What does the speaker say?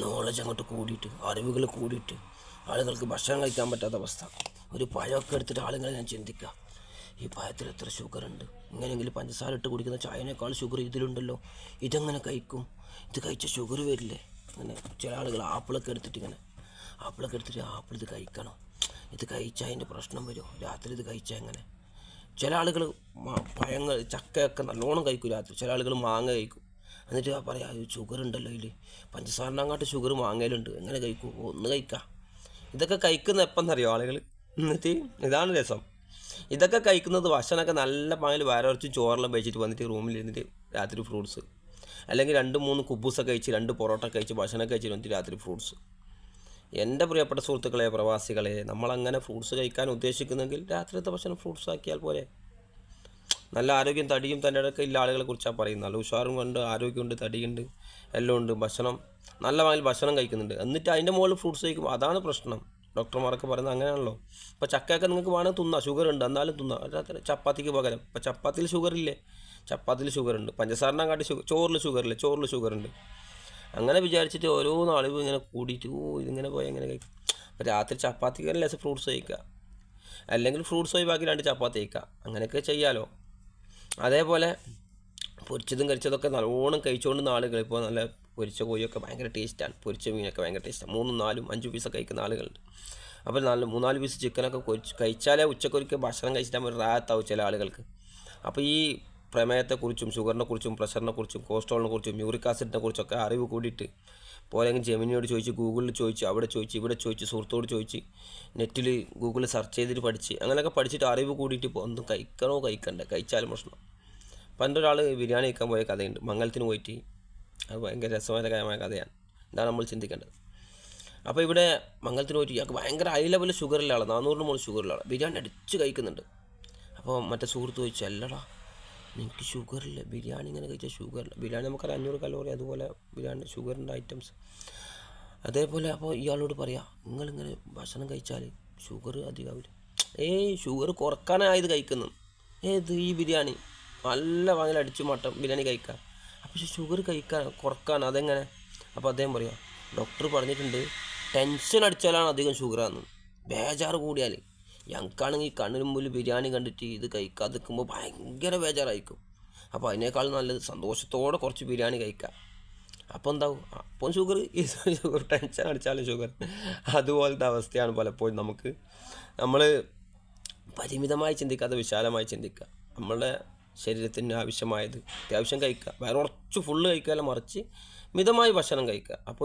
Knowledge അങ്ങോട്ട് കൂടിയിട്ട് അറിവുകൾ കൂടിയിട്ട് ആളുകൾക്ക് ഭക്ഷണം കഴിക്കാൻ പറ്റാത്ത അവസ്ഥ. ഒരു പഴമൊക്കെ എടുത്തിട്ട് ആളുകളെ ഞാൻ ചിന്തിക്കുക. ഈ പഴത്തിൽ എത്ര ഷുഗർ ഉണ്ട്? ഇങ്ങനെയെങ്കിലും പഞ്ചസാര ഇട്ട് കുടിക്കുന്ന ചായനേക്കാൾ ഷുഗർ ഇതിലുണ്ടല്ലോ. ഇതെങ്ങനെ കഴിക്കും? ഇത് കഴിച്ച ഷുഗർ വരില്ലേ? അങ്ങനെ ചില ആളുകൾ ആപ്പിളൊക്കെ എടുത്തിട്ട് ഇങ്ങനെ ആപ്പിളൊക്കെ എടുത്തിട്ട് ആപ്പിൾ ഇത് കഴിക്കണം. ഇത് കഴിച്ചാൽ അതിന്റെ പ്രശ്നം വരും. രാത്രി ഇത് കഴിച്ചാൽ എങ്ങനെ? ചില ആളുകൾ പഴങ്ങൾ ചക്കയൊക്കെ നല്ലോണം കഴിക്കും രാത്രി. ചില ആളുകൾ മാങ്ങ കഴിക്കും. എന്നിട്ട് ആ പറയാം ഷുഗർ ഉണ്ടല്ലോ ഇതിൽ അങ്ങോട്ട് ഷുഗർ വാങ്ങലുണ്ട്. എങ്ങനെ കഴിക്കും? ഒന്ന് കഴിക്കാം. ഇതൊക്കെ കഴിക്കുന്ന എപ്പം എന്നറിയോ ആളുകൾ എന്നിട്ട് ഇതാണ് രസം. ഇതൊക്കെ കഴിക്കുന്നത് ഭക്ഷണമൊക്കെ നല്ല പാങ്ങിൽ വയറുറച്ച് ചോറെല്ലാം കഴിച്ചിട്ട് വന്നിട്ട് റൂമിൽ ഇരുന്നിട്ട് രാത്രി ഫ്രൂട്ട്സ് അല്ലെങ്കിൽ രണ്ട് മൂന്ന് കുബൂസൊക്കെ കഴിച്ച് രണ്ട് പൊറോട്ട കഴിച്ച് ഭക്ഷണം കഴിച്ചിട്ട് വന്നിട്ട് രാത്രി ഫ്രൂട്ട്സ് എന്റെ പ്രിയപ്പെട്ട സുഹൃത്തുക്കളെ പ്രവാസികളെ നമ്മളങ്ങനെ ഫ്രൂട്ട്സ് കഴിക്കാൻ ഉദ്ദേശിക്കുന്നെങ്കിൽ രാത്രിത്തെ ഭക്ഷണം ഫ്രൂട്ട്സ് ആക്കിയാൽ പോരെ. നല്ല ആരോഗ്യം തടിയും തന്റെ ഇടയ്ക്ക് ഇല്ല ആളുകളെ കുറിച്ചാണ് പറയുന്നത് നല്ല ഉഷാറും ഉണ്ട് ആരോഗ്യമുണ്ട് തടിയുണ്ട് എല്ലാം ഉണ്ട്. ഭക്ഷണം നല്ല വാങ്ങിൽ ഭക്ഷണം കഴിക്കുന്നുണ്ട്. എന്നിട്ട് അതിന്റെ മുകളിൽ ഫ്രൂട്ട്സ് കഴിക്കുമ്പോൾ അതാണ് പ്രശ്നം. ഡോക്ടർമാരൊക്കെ പറയുന്നത് അങ്ങനെയാണല്ലോ. ഇപ്പോൾ ചക്കയൊക്കെ നിങ്ങൾക്ക് വേണമെങ്കിൽ തിന്നാം. ഷുഗർ ഉണ്ട് എന്നാലും തിന്നാം. ചപ്പാത്തിക്ക് പകരം. ഇപ്പോൾ ചപ്പാത്തിയിൽ ഷുഗർ ഇല്ലേ? ചപ്പാത്തിയിൽ ഷുഗർ ഉണ്ട്. പഞ്ചസാരനെ കാട്ടി ഷുഗർ ചോറിൽ ഷുഗർ ഇല്ലേ? ചോറിൽ ഷുഗർ ഉണ്ട്. അങ്ങനെ വിചാരിച്ചിട്ട് ഓരോ നാളും ഇങ്ങനെ കൂടിയിട്ട് ഓ ഇതിങ്ങനെ പോയി എങ്ങനെ കഴിക്കും. അപ്പോൾ രാത്രി ചപ്പാത്തിക്ക് ലേശം ഫ്രൂട്ട്സ് കഴിക്കുക. അല്ലെങ്കിൽ ഫ്രൂട്ട്സ് ഒഴിവാക്കി രണ്ട് ചപ്പാത്തി കഴിക്കുക. അങ്ങനെയൊക്കെ ചെയ്യാലോ. അതേപോലെ പൊരിച്ചതും കഴിച്ചതൊക്കെ നല്ലോണം കഴിച്ചുകൊണ്ട് ആളുകൾ ഇപ്പോൾ നല്ല പൊരിച്ച കോഴിയൊക്കെ ഭയങ്കര ടേസ്റ്റാണ്. പൊരിച്ച മീനൊക്കെ ഭയങ്കര ടേസ്റ്റാണ് മൂന്നും നാലും അഞ്ചും പീസൊക്കെ കഴിക്കുന്ന ആളുകളുണ്ട്. അപ്പോൾ നല്ല മൂന്നാൽ പീസ് ചിക്കനൊക്കെ കഴിച്ചാലേ ഉച്ചക്കൊരിക്കൽ ഭക്ഷണം കഴിച്ചിട്ടാകുമ്പോൾ റാത്താവും ചില ആളുകൾക്ക്. അപ്പോൾ ഈ പ്രമേയത്തെക്കുറിച്ചും ഷുഗറിനെക്കുറിച്ചും പ്രഷറിനെക്കുറിച്ചും പ്രഷറിനെ കുറിച്ചും കൊളസ്ട്രോളിനെ കുറിച്ചും യൂറിക് ആസിഡിനെ കുറിച്ചൊക്കെ അറിവ് കൂടിയിട്ട് പോലെങ്കിൽ ജെമിനിയോട് ചോദിച്ച് ഗൂഗിളിൽ ചോദിച്ച് അവിടെ ചോദിച്ച് ഇവിടെ ചോദിച്ച് സുഹൃത്തോട് ചോദിച്ച് നെറ്റിൽ ഗൂഗിളിൽ സെർച്ച് ചെയ്തിട്ട് പഠിച്ച് അങ്ങനെയൊക്കെ പഠിച്ചിട്ട് അറിവ് കൂടിയിട്ട് ഇപ്പോൾ ഒന്നും കഴിക്കണോ കഴിക്കണ്ടേ കഴിച്ചാലും പ്രശ്നം. പണ്ടൊരാൾ ബിരിയാണി കഴിക്കാൻ പോയ കഥയുണ്ട്. മംഗലത്തിന് പോയിട്ട് അത് ഭയങ്കര രസകരമായ കഥയാണ്. ഇതാണ് നമ്മൾ ചിന്തിക്കേണ്ടത്. അപ്പോൾ ഇവിടെ മംഗലത്തിന് പോയിട്ട് ഞങ്ങൾക്ക് ഭയങ്കര ഹൈ ലെവൽ ഷുഗറിലാണ് നാനൂറിന് മുകളിൽ ഷുഗറിലാണ് ബിരിയാണി അടിച്ച് കഴിക്കുന്നുണ്ട്. അപ്പോൾ മറ്റേ സുഹൃത്ത് ചോദിച്ചു അല്ലടാ നിനക്ക് ഷുഗറില്ല ബിരിയാണി ഇങ്ങനെ കഴിച്ചാൽ ഷുഗറില്ല ബിരിയാണി നമുക്കത് അഞ്ഞൂറ് കലോറി അതുപോലെ ബിരിയാണി ഷുഗറിന്റെ ഐറ്റംസ് അതേപോലെ അപ്പോൾ ഇയാളോട് പറയാം നിങ്ങളിങ്ങനെ ഭക്ഷണം കഴിച്ചാൽ ഷുഗർ അധികമാവില്ല ഏയ് ഷുഗർ കുറക്കാനായത് കഴിക്കുന്നു. ഏത് ഈ ബിരിയാണി നല്ല വാങ്ങൽ അടിച്ചു മട്ടൻ ബിരിയാണി കഴിക്കാം. അപ്പോൾ ഷുഗർ കഴിക്കാൻ കുറയ്ക്കാൻ അതെങ്ങനെ? അപ്പോൾ അദ്ദേഹം പറയാം ഡോക്ടർ പറഞ്ഞിട്ടുണ്ട് ടെൻഷൻ അടിച്ചാലാണ് അധികം ഷുഗറാന്ന് ബേജാറ് കൂടിയാൽ ഞങ്ങൾക്കാണെങ്കിൽ കണ്ണിന് മുമ്പിൽ ബിരിയാണി കണ്ടിട്ട് ഇത് കഴിക്കാതെ നിൽക്കുമ്പോൾ ഭയങ്കര ബേജാറായിരിക്കും. അപ്പോൾ അതിനേക്കാൾ നല്ലത് സന്തോഷത്തോടെ കുറച്ച് ബിരിയാണി കഴിക്കാം. അപ്പോൾ എന്താവും? അപ്പം ഷുഗർ ഷുഗർ ടെൻഷൻ അടിച്ചാലും ഷുഗർ അതുപോലത്തെ അവസ്ഥയാണ് പലപ്പോഴും നമുക്ക്. നമ്മൾ പരിമിതമായി ചിന്തിക്കാതെ വിശാലമായി ചിന്തിക്കുക. നമ്മളുടെ ശരീരത്തിന് ആവശ്യമായത് അത്യാവശ്യം കഴിക്കുക. വേറെ കുറച്ച് ഫുള്ള് കഴിക്കാതെ മറിച്ച് മിതമായി ഭക്ഷണം കഴിക്കുക. അപ്പോൾ